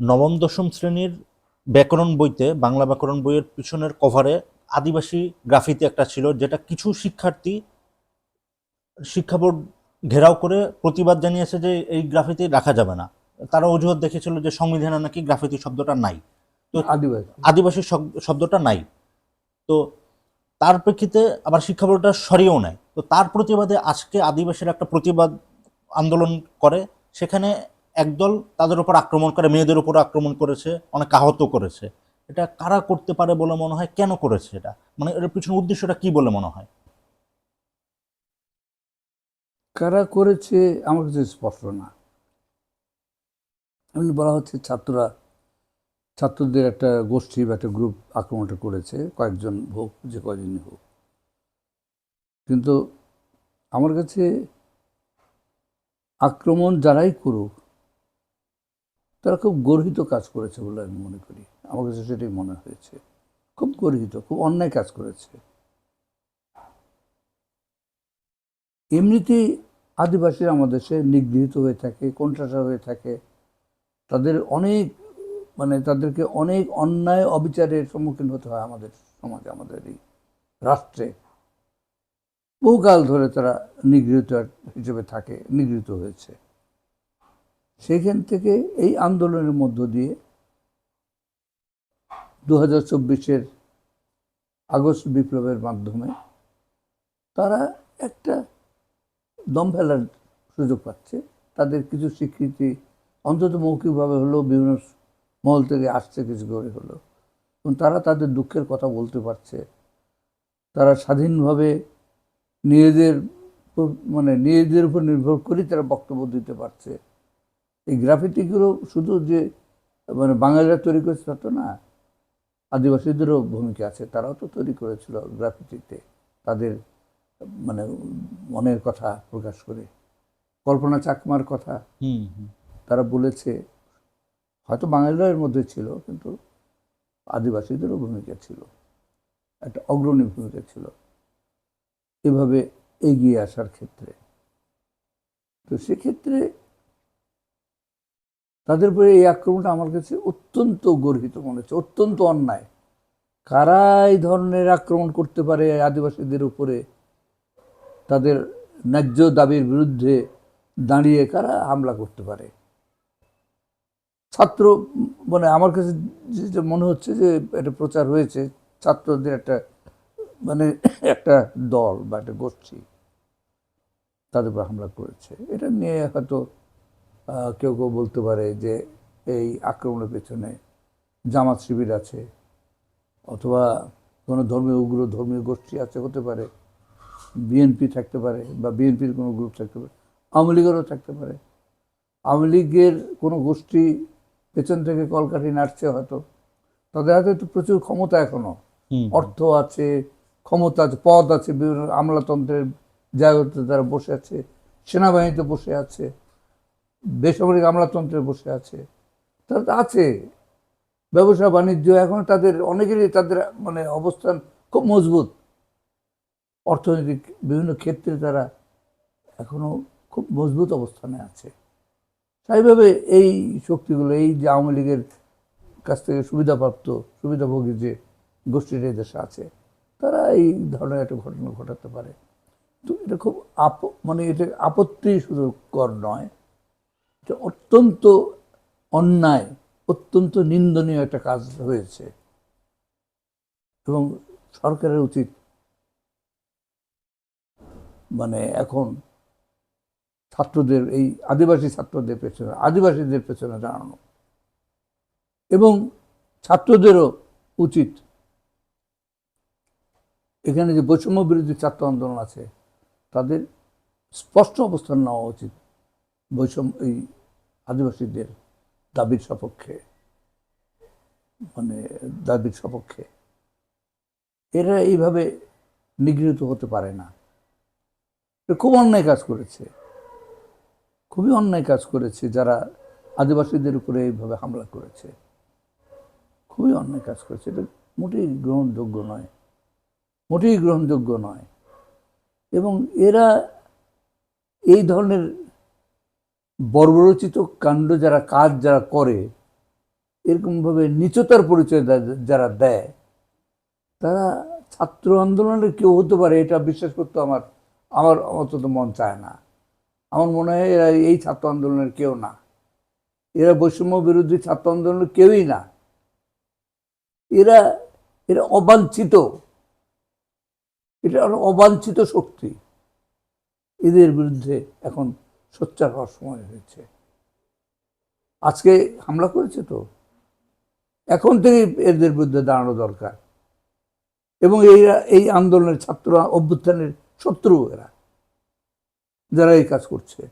নবম দশম শ্রেণির ব্যাকরণ বইতে বাংলা ব্যাকরণ বইয়ের পিছনের কভারে আদিবাসী গ্রাফিতি একটা ছিল যেটা কিছু শিক্ষার্থী শিক্ষা বোর্ড ঘেরাও করে প্রতিবাদ জানিয়েছে যে এই গ্রাফিতি রাখা যাবে না। তারা অজুহাত দেখেছিল যে সংবিধানে নাকি গ্রাফিতি শব্দটা নাই। তো আদিবাসী। আদিবাসী শব্দটা নাই। তো তার প্রেক্ষিতে আবার শিক্ষা বোর্ডটা সরিয়েও নেয়। তো তার প্রতিবাদে আজকে আদিবাসীরা একটা প্রতিবাদ আন্দোলন করে। সেখানে একদল তাদের উপর আক্রমণ করে, মেয়েদের উপর আক্রমণ করেছে, অনেক আহত করেছে। এটা কারা করতে পারে বলে মনে হয়? কেন করেছে এটা? মানে এর পিছনে উদ্দেশ্যটা কি বলে মনে হয়? কারা করেছে আমার কাছে স্পষ্ট না। এমনি বলা হচ্ছে ছাত্ররা, ছাত্রদের একটা গোষ্ঠী বা একটা গ্রুপ আক্রমণটা করেছে, কয়েকজন হোক, যে কয়জনই হোক। কিন্তু আমার কাছে আক্রমণ যারাই করুক তারা খুব গর্হিত কাজ করেছে বলে আমি মনে করি। আমার কাছে সেটাই মনে হয়েছে। খুব গর্হিত, খুব অন্যায় কাজ করেছে। এমনিতেই আদিবাসীরা আমাদের দেশে নিগৃহীত হয়ে থাকে, কোণঠাসা হয়ে থাকে। তাদের অনেক মানে তাদেরকে অনেক অন্যায় অবিচারের সম্মুখীন হতে হয় আমাদের সমাজে, আমাদের এই রাষ্ট্রে। বহুকাল ধরে তারা নিগৃহীত হিসেবে থাকে, নিগৃহীত হয়েছে। সেইখান থেকে এই আন্দোলনের মধ্য দিয়ে দু হাজার চব্বিশের আগস্ট বিপ্লবের মাধ্যমে তারা একটা দম ফেলার সুযোগ পাচ্ছে। তাদের কিছু স্বীকৃতি অন্তত মৌখিকভাবে হলেও বিভিন্ন মহল থেকে আসছে, কিছু করে হলো। এবং তারা তাদের দুঃখের কথা বলতে পারছে। তারা স্বাধীনভাবে নিজেদের মানে নিজেদের উপর নির্ভর করেই তারা বক্তব্য দিতে পারছে। এই গ্রাফিটিগুলো শুধু যে মানে বাঙালিরা তৈরি করেছে তা তো না আদিবাসীদেরও ভূমিকা আছে তারাও তো তৈরি করেছিল গ্রাফিটিতে তাদের মানে মনের কথা প্রকাশ করে। কল্পনা চাকমার কথা তারা বলেছে হয়তো বাঙালিরা এর মধ্যে ছিল কিন্তু আদিবাসীদেরও ভূমিকা ছিল একটা অগ্রণী ভূমিকা ছিল। এভাবে এগিয়ে আসার ক্ষেত্রে। তো সেক্ষেত্রে তাদের উপরে এই আক্রমণটা আমার কাছে অত্যন্ত গর্হিত মনে হচ্ছে, অত্যন্ত অন্যায়। কারা এই ধরনের আক্রমণ করতে পারে আদিবাসীদের উপরে, তাদের ন্যায্য দাবির বিরুদ্ধে দাঁড়িয়ে কারা হামলা করতে পারে? ছাত্র মানে আমার কাছে যেটা মনে হচ্ছে যে এটা প্রচার হয়েছে, ছাত্রদের একটা মানে একটা দল বা একটা গোষ্ঠী তাদের উপর হামলা করেছে। এটা নিয়ে হয়তো কেউ কেউ বলতে পারে যে এই আক্রমণের পেছনে জামাত শিবির আছে অথবা কোনো ধর্মীয় উগ্র ধর্মীয় গোষ্ঠী আছে হতে পারে। বিএনপি থাকতে পারে বা বিএনপির কোনো গ্রুপ থাকতে পারে আওয়ামী লীগেরও থাকতে পারে। আওয়ামী লীগের কোনো গোষ্ঠী পেছন থেকে কলকাঠি নাড়ছে হয়তো তাদের হাতে তো প্রচুর ক্ষমতা এখনও। হুম। অর্থ আছে ক্ষমতা আছে পদ আছে বিভিন্ন আমলাতন্ত্রের জায়গাতে তারা বসে আছে সেনাবাহিনীতে বসে আছে। বেসামরিক আমলাতন্ত্রে বসে আছে। তারা তো আছে। ব্যবসা, বাণিজ্য, এখন তাদের অনেকেরই তাদের মানে অবস্থান খুব মজবুত। অর্থনৈতিক বিভিন্ন ক্ষেত্রে তারা এখনও খুব মজবুত অবস্থানে আছে। স্বাভাবিকভাবে এই শক্তিগুলো, এই যে আওয়ামী লীগের কাছ থেকে সুবিধাপ্রাপ্ত, সুবিধাভোগী যে গোষ্ঠীর এই দেশে আছে, তারা এই ধরনের একটা ঘটনা ঘটাতে পারে। তো এটা খুব আপ মানে এটা আপত্তি শুধু কর নয়। এটা অত্যন্ত অন্যায়, অত্যন্ত নিন্দনীয় একটা কাজ হয়েছে। এবং সরকারের উচিত মানে এখন ছাত্রদের, এই আদিবাসী ছাত্রদের পেছনে, আদিবাসীদের পেছনে দাঁড়ানো। এবং ছাত্রদেরও উচিত এখানে যে বৈষম্য বিরোধী ছাত্র আন্দোলন আছে, তাদের স্পষ্ট অবস্থান নেওয়া উচিত। বৈষম্য, এই আদিবাসীদের দাবির সপক্ষে মানে দাবির সপক্ষে। এরা এইভাবে নিগৃহীত হতে পারে না। খুব অন্যায় কাজ করেছে। খুবই অন্যায় কাজ করেছে যারা আদিবাসীদের উপরে এইভাবে হামলা করেছে। খুবই অন্যায় কাজ করেছে। এটা মোটেই গ্রহণযোগ্য নয়। মোটেই গ্রহণযোগ্য নয়। এবং এরা এই ধরনের বর্বরচিত কাণ্ড যারা কাজ যারা করে, এরকমভাবে নিচতার পরিচয় যারা দেয়, তারা ছাত্র আন্দোলনের কেউ হতে পারে, এটা বিশ্বাস করতে আমার আমার অন্তত মন চায় না। আমার মনে হয় এরা এই ছাত্র আন্দোলনের কেউ না। এরা বৈষম্য বিরোধী ছাত্র আন্দোলনের কেউই না। এরা এরা অবাঞ্ছিত। এটা অবাঞ্ছিত শক্তি। এদের বিরুদ্ধে এখন সোচ্চার হওয়ার সময় হয়েছে। আজকে হামলা করেছে তো? এখন থেকে এদের বিরুদ্ধে দাঁড়ানো দরকার। এবং এই এই আন্দোলনের ছাত্র অভ্যুত্থানের শত্রু এরা, যারা এই কাজ করছে।